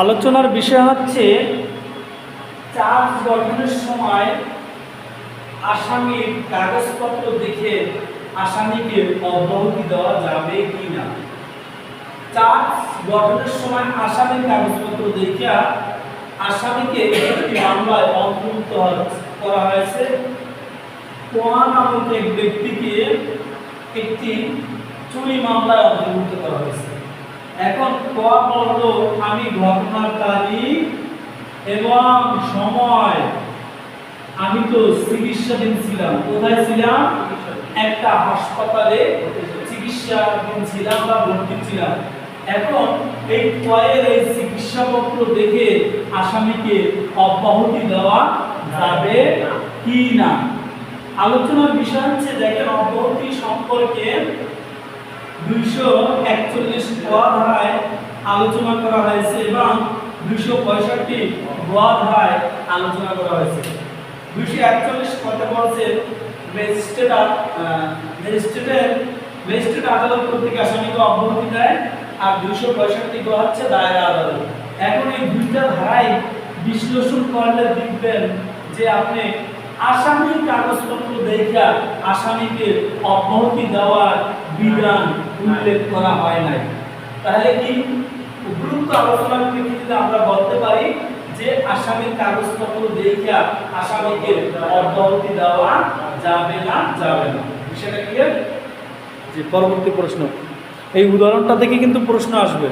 আলোচনার বিষয় হচ্ছে চার্জ গঠনের সময় আসামির কাগজপত্র দেখে আসামিকে অব্যাহতি দেওয়া যাবে কি না চার্জ গঠনের সময় আসামির কাগজপত্র দেখে আসামিকে একটি মামলায় অন্তর্ভুক্ত করা হয়েছে। কোয়া নামক এক ব্যক্তিকে একটি চুরি মামলায় অন্তর্ভুক্ত করা হয়েছে। এখন কোয়া বলল আমি ঘটনার তারিখ এবং সময়। আমি তো চিকিৎসাধীন ছিলাম। কোথায় ছিলাম? একটা হাসপাতালে চিকিৎসাধীন ছিলাম বা ভর্তি ছিলাম। এখন এই কয়ের এই চিকিৎসাপত্র দেখে আসামিকে অব্যাহতি দেওয়া যাবে কি না? আলোচনার বিষয় হচ্ছে, দেখেন অব্যাহতি সম্পর্কে দুইশো একচল্লিশ ধারায় আলোচনা করা হয়েছে এবং দুইশো পঁয়ষট্টি ধারায় আলোচনা করা হয়েছে। দুইশো একচল্লিশ কথা বলছে ম্যাজিস্ট্রেট ম্যাজিস্ট্রেটের ম্যাজিস্ট্রেট আদালত কর্তৃক আসামিকে অব্যাহতি দেয় আর দুইশো পঁয়ষট্টি হচ্ছে দায়ের আদালত। এখন এই দুইটা ধারায় বিশ্লেষণ করলে দেখবেন যে আপনি আসামির কাগজপত্র দেখা আসামিকে অব্যাহতি দেওয়ার বিধান উল্লেখ করা হয় নাই। তাহলে কি উপরুক্ত আলোচনার প্রেক্ষিতে আমরা বলতে পারি যে আসামির কাগজপত্র দেখিয়া আসামিকে অব্যাহতি দেওয়া যাবে না যাবে না। সেটা কি যে পরবর্তী প্রশ্ন। এই উদাহরণটা থেকে কিন্তু প্রশ্ন আসবে।